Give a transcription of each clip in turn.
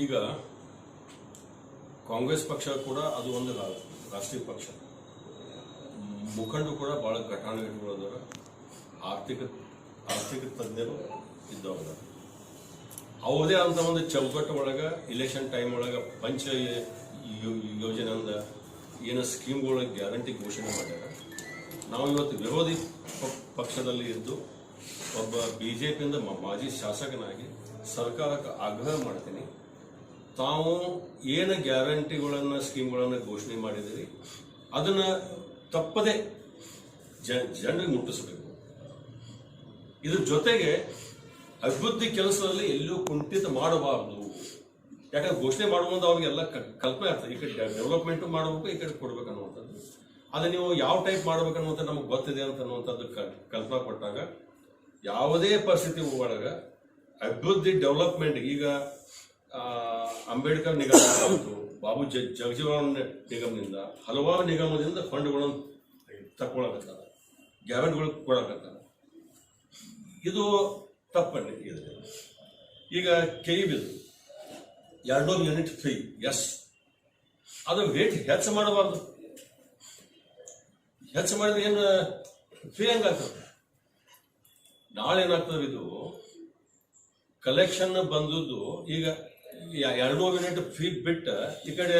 ಈಗ ಕಾಂಗ್ರೆಸ್ ಪಕ್ಷ ಕೂಡ ಅದು ಒಂದು ರಾಷ್ಟ್ರೀಯ ಪಕ್ಷ. ಮುಖಂಡರು ಕೂಡ ಬಹಳ ಘಟಾನುಘಟಿಗಳು ಅದಾರ. ಆರ್ಥಿಕ ಆರ್ಥಿಕ ತಜ್ಞರು ಇದ್ದವ್ರ ಅವರದೇ ಅಂತ ಒಂದು ಚೌಕಟ್ಟು ಒಳಗ ಇಲೆಕ್ಷನ್ ಟೈಮ್ ಒಳಗ ಪಂಚ ಯೋಜನೆ ಅಂದ ಏನೋ ಸ್ಕೀಮ್ಗಳ ಗ್ಯಾರಂಟಿ ಘೋಷಣೆ ಮಾಡ್ಯಾರ. ನಾವು ಇವತ್ತು ವಿರೋಧಿ ಪಕ್ಷದಲ್ಲಿ ಇದ್ದು ಒಬ್ಬ ಬಿಜೆಪಿಯಿಂದ ಮಾಜಿ ಶಾಸಕನಾಗಿ ಸರ್ಕಾರಕ್ಕೆ ಆಗ್ರಹ ಮಾಡ್ತೀನಿ. ತಾವು ಏನು ಗ್ಯಾರಂಟಿಗಳನ್ನು, ಸ್ಕೀಮ್ಗಳನ್ನು ಘೋಷಣೆ ಮಾಡಿದಿರಿ ಅದನ್ನು ತಪ್ಪದೆ ಜ ಜನರಿಗೆ ಮುಟ್ಟಿಸಬೇಕು. ಇದ್ರ ಜೊತೆಗೆ ಅಭಿವೃದ್ಧಿ ಕೆಲಸದಲ್ಲಿ ಎಲ್ಲೂ ಕುಂಠಿತ ಮಾಡಬಾರದು. ಯಾಕಂದ್ರೆ ಘೋಷಣೆ ಮಾಡುವ ಮುಂದೆ ಅವ್ರಿಗೆಲ್ಲ ಕಲ್ಪನೆ ಆಗ್ತದೆ. ಈ ಕಡೆ ಡೆವಲಪ್ಮೆಂಟ್ ಮಾಡಬೇಕು, ಈ ಕಡೆ ಕೊಡ್ಬೇಕು ಅನ್ನುವಂಥದ್ದು. ಅದು ನೀವು ಯಾವ ಟೈಪ್ ಮಾಡ್ಬೇಕು ಅನ್ನುವಂಥ ನಮಗೆ ಗೊತ್ತಿದೆ ಅಂತ ಅನ್ನುವಂಥದ್ದು ಕಲ್ಪನೆ ಕೊಟ್ಟಾಗ ಯಾವುದೇ ಪರಿಸ್ಥಿತಿ ಒಳಗೆ ಅಭಿವೃದ್ಧಿ ಡೆವಲಪ್ಮೆಂಟ್ ಈಗ ಅಂಬೇಡ್ಕರ್ ನಿಗಮ ಬಾಬು ಜ ಜಗಜೀವನ್ ನಿಗಮದಿಂದ ಹಲವಾರು ನಿಗಮದಿಂದ ಫಂಡ್ಗಳನ್ನು ತಗೊಳಕತ್ತಾರ ಗ್ಯಾರಂಟಿಗಳು ಕೊಡಕತ್ತಾರ. ಇದು ತಪ್ಪಲ್ಲಿ ಇದೆ. ಈಗ ಕೆ ಇ ಬಿಲ್ ಎರಡು ಯೂನಿಟ್ ಫ್ರೀ ಎಸ್ ಅದು ವೇಟ್ ಹೆಚ್ಚು ಮಾಡಬಾರ್ದು. ಹೆಚ್ಚು ಮಾಡಿದ್ರೆ ಏನು ಫ್ರೀ ಹಂಗಾಗ್ತದೆ ನಾಳೆ ಏನಾಗ್ತದೆ ಇದು? ಕಲೆಕ್ಷನ್ ಬಂದದ್ದು ಈಗ ಎರಡ್ನೂರು ಯೂನಿಟ್ ಫ್ರೀ ಬಿಟ್ಟು ಈ ಕಡೆ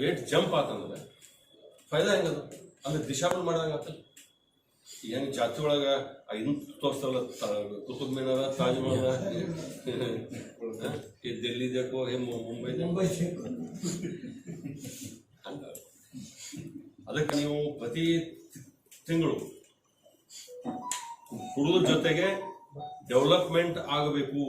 ವೇಟ್ ಜಂಪ್ ಆತಂದ್ರೆ ಫೈದಾ ಹೆಂಗದ? ಅಂದ್ರೆ ದಿಶಾಬಲ್ ಮಾಡ್ದಂಗ ಆತಲ್ಲ. ಹೆಂಗ್ ಜಾತಿ ಒಳಗ ಇನ್ ತೋರಿಸ್ತಲ್ಲ ಕುತುಬ್ ಮಿನಾರ ತಾಜ್ ಮಹಲ್ ಈ ದಿಲ್ಲಿ ದೇಕೋ ಹೇ ಮುಂಬೈ ಮುಂಬೈ ಅದಕ್ಕೆ ನೀವು ಪ್ರತಿ ತಿಂಗಳು ಹುಡುಗರ ಜೊತೆಗೆ ಡೆವಲಪ್ಮೆಂಟ್ ಆಗಬೇಕು.